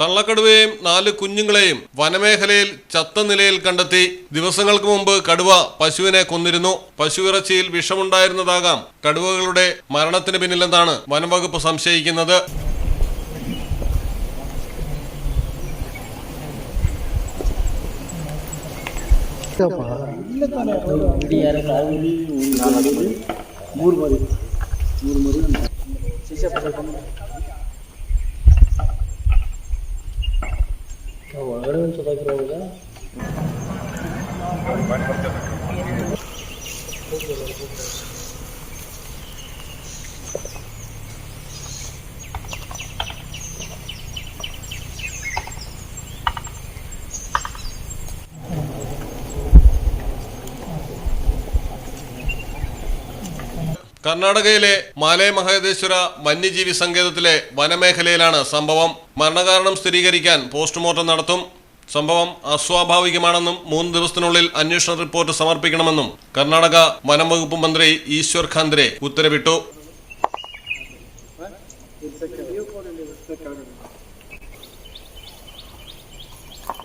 തള്ളക്കടുവയെയും നാല് കുഞ്ഞുങ്ങളെയും വനമേഖലയിൽ ചത്ത നിലയിൽ കണ്ടെത്തി ദിവസങ്ങൾക്ക് മുമ്പ് കടുവ പശുവിനെ കൊന്നിരുന്നു. പശു ഇറച്ചിയിൽ വിഷമുണ്ടായിരുന്നതാകാം കടുവകളുടെ മരണത്തിന് പിന്നിലെന്നാണ് വനംവകുപ്പ് സംശയിക്കുന്നത്. കർണാടകയിലെ മാലയ മഹേദേശ്വര വന്യജീവി സങ്കേതത്തിലെ വനമേഖലയിലാണ് സംഭവം. മരണകാരണം സ്ഥിരീകരിക്കാൻ പോസ്റ്റ്മോർട്ടം നടത്തും. സംഭവം അസ്വാഭാവികമാണെന്നും മൂന്ന് ദിവസത്തിനുള്ളിൽ അന്വേഷണ റിപ്പോർട്ട് സമർപ്പിക്കണമെന്നും കർണാടക വനം വകുപ്പ് മന്ത്രി ഈശ്വർ ഖാന്ദ്രെ ഉത്തരവിട്ടു.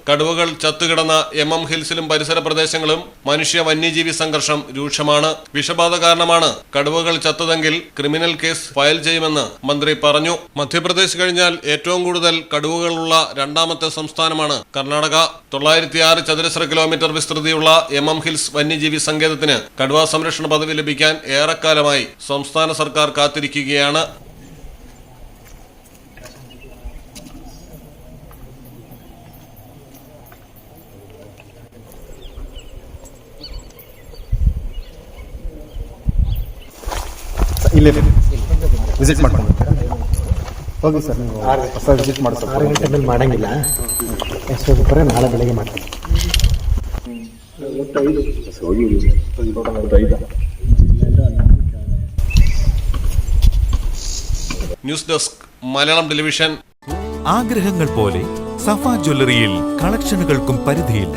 കടുവകൾ ചത്തുകിടന്ന എം എം ഹിൽസിലും പരിസര പ്രദേശങ്ങളും മനുഷ്യ വന്യജീവി സംഘർഷം രൂക്ഷമാണ്. വിഷബാധ കാരണമാണ് കടുവകൾ ചത്തതെങ്കിൽ ക്രിമിനൽ കേസ് ഫയൽ ചെയ്യുമെന്ന് മന്ത്രി പറഞ്ഞു. മധ്യപ്രദേശ് കഴിഞ്ഞാൽ ഏറ്റവും കൂടുതൽ കടുവകളുള്ള രണ്ടാമത്തെ സംസ്ഥാനമാണ് കർണാടക. തൊള്ളായിരത്തി ആറ് ചതുരശ്ര കിലോമീറ്റർ വിസ്തൃതിയുള്ള എം എം ഹിൽസ് വന്യജീവി സങ്കേതത്തിന് കടുവാ സംരക്ഷണ പദവി ലഭിക്കാൻ ഏറെക്കാലമായി സംസ്ഥാന സർക്കാർ കാത്തിരിക്കുകയാണ്. ಇಲ್ಲೇ ವಿಸಿಟ್ ಮಾಡ್ಕೊಂಡು ಹೋಗಿ ಸರ್ ನೀವು ಹೊಸ ವಿಸಿಟ್ ಮಾಡಿ ಸ್ವಲ್ಪ ಆರು ಗಂಟೆ ಮೇಲೆ ಮಾಡಂಗಿಲ್ಲ ಎಷ್ಟು ಬರೀ ನಾಳೆ ಬೆಳಗ್ಗೆ ಮಾಡ್ತೀನಿ ന്യൂസ് ഡെസ്ക് മലയാളം ടെലിവിഷൻ ആഗ്രഹങ്ങൾ പോലെ സഫ ജ്വല്ലറിയിൽ കളക്ഷനുകൾക്കും പരിധിയില്ല